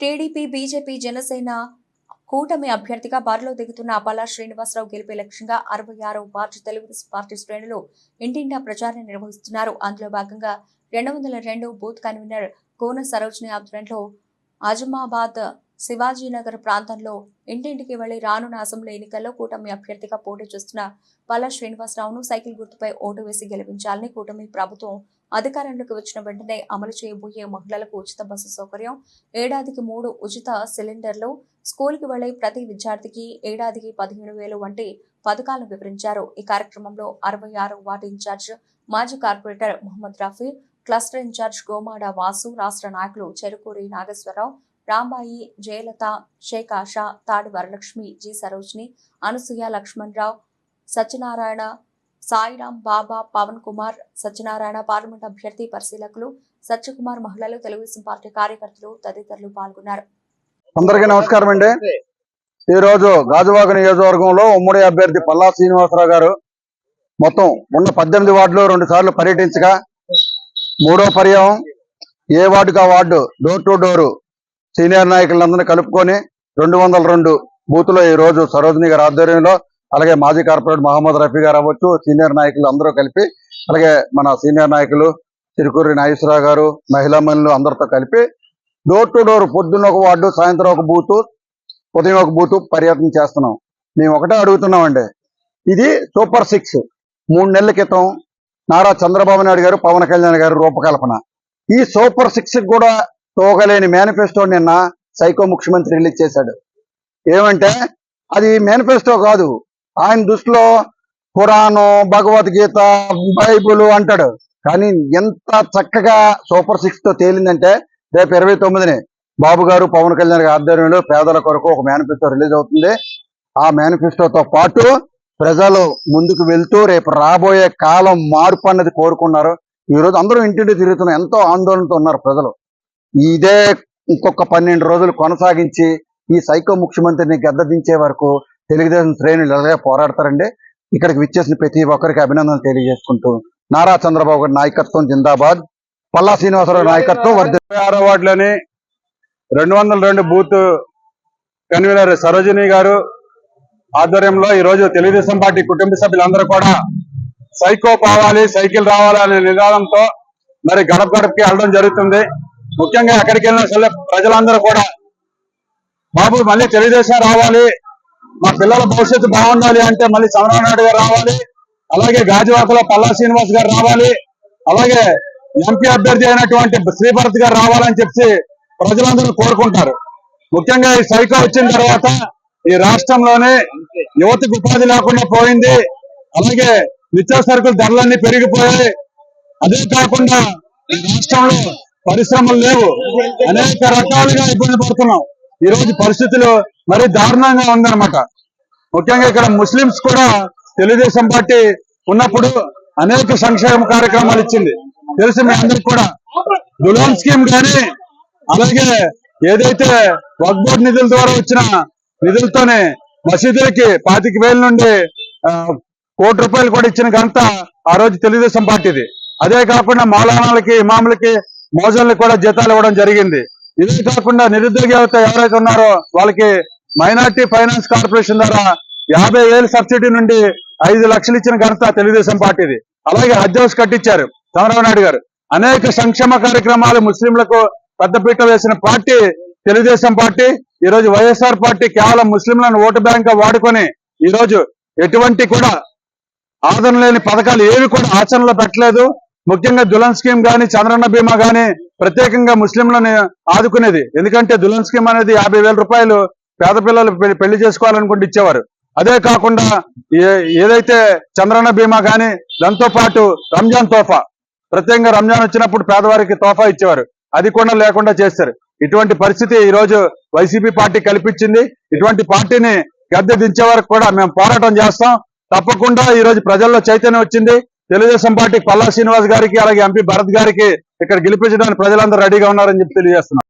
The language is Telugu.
టీడీపీ బీజేపీ జనసేన కూటమి అభ్యర్థిగా బరిలో దిగుతున్న అపల్లా శ్రీనివాసరావు గెలిపే లక్ష్యంగా అరవై ఆరవ మార్చి తెలుగుదేశం పార్టీ శ్రేణులు ఇంటింటా ప్రచారం నిర్వహిస్తున్నారు. అందులో భాగంగా రెండు వందల రెండు బూత్ కన్వీనర్ కోన సరోజిని ఆధ్వర్యంలో అజమాబాద్ శివాజీనగర్ ప్రాంతంలో ఇంటింటికి వెళ్ళి రానున్న అసెంబ్లీ ఎన్నికల్లో కూటమి అభ్యర్థిగా పోటీ చేస్తున్న పల్లా శ్రీనివాసరావును సైకిల్ గుర్తుపై ఓటు వేసి గెలిపించాలని కూటమి ప్రభుత్వం అధికారంలోకి వచ్చిన వెంటనే అమలు చేయబోయే మహిళలకు ఉచిత బస్సు సౌకర్యం ఏడాదికి మూడు ఉచిత సిలిండర్లు స్కూల్కి వెళ్ళే ప్రతి విద్యార్థికి ఏడాదికి పదిహేను వేలు వంటి పథకాలను వివరించారు. ఈ కార్యక్రమంలో అరవై ఆరు వార్డు ఇన్ఛార్జ్ మాజీ corporator Mohammed Rafi cluster incharge Gomada Vasu రాష్ట్ర నాయకులు చెరుకూరి నాగేశ్వరరావు రాంబాయి జయలత షేక్ ఆషా తాడి వరలక్ష్మి జి సరోజిని అనసూయ లక్ష్మణరావు సత్యనారాయణ సాయిరాం బాబా పవన్ కుమార్ సత్యనారాయణ పార్లమెంట్ అభ్యర్థి పరిశీలకులు సత్యకుమార్ మహిళలు తెలుగుదేశం పార్టీ కార్యకర్తలు తదితరులు పాల్గొన్నారు. అందరికీ నమస్కారం అండి. ఈ రోజు గాజువాక నియోజకవర్గంలో ఉమ్మడి అభ్యర్థి పల్లా శ్రీనివాసరావు గారు మొత్తం ఉన్న పద్దెనిమిది వార్డులు రెండు సార్లు పర్యటించగా మూడో పర్యాయం ఏ వార్డుకు ఆ ward? Door to door senior నాయకులందరినీ కలుపుకొని రెండు వందల రెండు బూత్లో ఈ రోజు సరోజిని గారి ఆధ్వర్యంలో అలాగే మాజీ కార్పొరేటర్ మహమ్మద్ రఫీ గారు అవ్వచ్చు సీనియర్ నాయకులు అందరూ కలిపి అలాగే మన సీనియర్ నాయకులు తిరుకూరి నాగేశ్వరరావు గారు మహిళా మహిళలు అందరితో కలిపి డోర్ టు డోర్ పొద్దున్న ఒక వార్డు సాయంత్రం ఒక బూతు ఉదయం ఒక బూతు పర్యటన చేస్తున్నాం. మేము ఒకటే అడుగుతున్నామండి. ఇది సూపర్ సిక్స్. మూడు నెలల క్రితం నారా చంద్రబాబు నాయుడు గారు పవన్ కళ్యాణ్ గారు రూపకల్పన. ఈ సూపర్ సిక్స్ కూడా తోగలేని మేనిఫెస్టో నిన్న సైకో ముఖ్యమంత్రి రిలీజ్ చేశాడు. ఏమంటే అది మేనిఫెస్టో కాదు. ఆయన దృష్టిలో పురాణం భగవద్గీత బైబుల్ అంటాడు. కానీ ఎంత చక్కగా సూపర్ సిక్స్తో తేలిందంటే రేపు ఇరవై తొమ్మిదిని బాబు గారు పవన్ కళ్యాణ్ గారి ఆధ్వర్యంలో పేదల కొరకు ఒక మేనిఫెస్టో రిలీజ్ అవుతుంది. ఆ మేనిఫెస్టోతో పాటు ప్రజలు ముందుకు వెళ్తూ రేపు రాబోయే కాలం మార్పు అన్నది కోరుకున్నారు. ఈ రోజు అందరూ ఇంటింటి తిరుగుతున్న ఎంతో ఆందోళనతో ఉన్నారు ప్రజలు. ఇదే ఇంకొక పన్నెండు రోజులు కొనసాగించి ఈ సైకో ముఖ్యమంత్రిని గద్దదించే వరకు తెలుగుదేశం శ్రేణులు ఇలాగే పోరాడతారండి. ఇక్కడికి విచ్చేసిన ప్రతి ఒక్కరికి అభినందనలు తెలియజేసుకుంటూ నారా చంద్రబాబు గారి నాయకత్వం జిందాబాద్. పల్లా శ్రీనివాసరావు నాయకత్వం వర్ధి ఆరో వార్డులోని రెండు వందల రెండు బూత్ కన్వీనర్ సరోజిని గారు ఆధ్వర్యంలో ఈ రోజు తెలుగుదేశం పార్టీ కుటుంబ సభ్యులందరూ కూడా సైకో కావాలి సైకిల్ రావాలి అనే నినాదంతో మరి గడప గడపకి వెళ్ళడం జరుగుతుంది. ముఖ్యంగా ఎక్కడికి వెళ్ళినా సరే ప్రజలందరూ కూడా బాబు మళ్ళీ తెలుగుదేశం రావాలి మా పిల్లల భవిష్యత్తు బాగుండాలి అంటే మళ్ళీ చంద్రబాబు గారు రావాలి. అలాగే గాజువాకలో పల్లా శ్రీనివాస్ గారు రావాలి. అలాగే ఎంపీ అభ్యర్థి అయినటువంటి శ్రీభరత్ గారు రావాలని చెప్పి ప్రజలందరూ కోరుకుంటారు. ముఖ్యంగా ఈ సైకో వచ్చిన తర్వాత ఈ రాష్ట్రంలోనే యువతకు ఉపాధి లేకుండా పోయింది. అలాగే నిత్యావసరకుల ధరలన్నీ పెరిగిపోయాయి. అదే కాకుండా ఈ రాష్ట్రంలో పరిశ్రమలు లేవు. అనేక రకాలుగా ఇబ్బంది పడుతున్నాం. ఈ రోజు పరిస్థితులు మరి దారుణంగా ఉందన్నమాట. ముఖ్యంగా ఇక్కడ ముస్లింస్ కూడా తెలుగుదేశం పార్టీ ఉన్నప్పుడు అనేక సంక్షేమ కార్యక్రమాలు ఇచ్చింది. తెలుసు మీ అందరికి కూడా. దులాన్ స్కీమ్ కానీ అలాగే ఏదైతే వక్బోర్డ్ నిధుల ద్వారా వచ్చిన నిధులతోనే మసీదులకి పాతిక వేల నుండి కోటి రూపాయలు కూడా ఇచ్చిన ఘనత ఆ రోజు తెలుగుదేశం పార్టీది. అదే కాకుండా మౌలానాలకి ఇమాములకి మోజన్లకు కూడా జీతాలు ఇవ్వడం జరిగింది. ఇదే కాకుండా నిరుద్యోగ యువత ఎవరైతే ఉన్నారో వాళ్ళకి మైనార్టీ ఫైనాన్స్ కార్పొరేషన్ ద్వారా యాభై వేలు సబ్సిడీ నుండి ఐదు లక్షలు ఇచ్చిన ఘనత తెలుగుదేశం పార్టీది. అలాగే హజ్ హౌస్ కట్టించారు చంద్రబాబు నాయుడు గారు. అనేక సంక్షేమ కార్యక్రమాలు ముస్లింలకు పెద్దపీట వేసిన పార్టీ తెలుగుదేశం పార్టీ. ఈ రోజు వైఎస్ఆర్ పార్టీ కేవలం ముస్లింలను ఓటు బ్యాంక్గా వాడుకొని ఈ రోజు ఎటువంటి కూడా ఆదరణ లేని పథకాలు ఏవి కూడా ఆచరణలో పెట్టలేదు. ముఖ్యంగా దులన్ స్కీమ్ కానీ చంద్రన్న బీమా కానీ ప్రత్యేకంగా ముస్లింలను ఆదుకునేది. ఎందుకంటే దులన్ స్కీమ్ అనేది యాభై వేల రూపాయలు పేద పిల్లలు పెళ్ళి చేసుకోవాలనుకుంటే ఇచ్చేవారు. అదే కాకుండా ఏ- ఏదైతే చంద్రన్న బీమా కానీ దాంతో పాటు రంజాన్ తోఫా. ప్రత్యేకంగా రంజాన్ వచ్చినప్పుడు పేదవారికి తోఫా ఇచ్చేవారు. అది కూడా లేకుండా చేస్తారు. ఇటువంటి పరిస్థితి ఈ రోజు వైసీపీ పార్టీ కల్పించింది. ఇటువంటి పార్టీని గద్దె దించే వరకు కూడా మేము పోరాటం చేస్తాం. తప్పకుండా ఈ రోజు ప్రజల్లో చైతన్యం వచ్చింది. తెలుగుదేశం పార్టీ పల్లా శ్రీనివాస్ గారికి అలాగే ఎంపీ భరత్ గారికి ఇక్కడ గెలిపించడానికి ప్రజలందరూ రెడీగా ఉన్నారని చెప్పి తెలియజేస్తున్నారు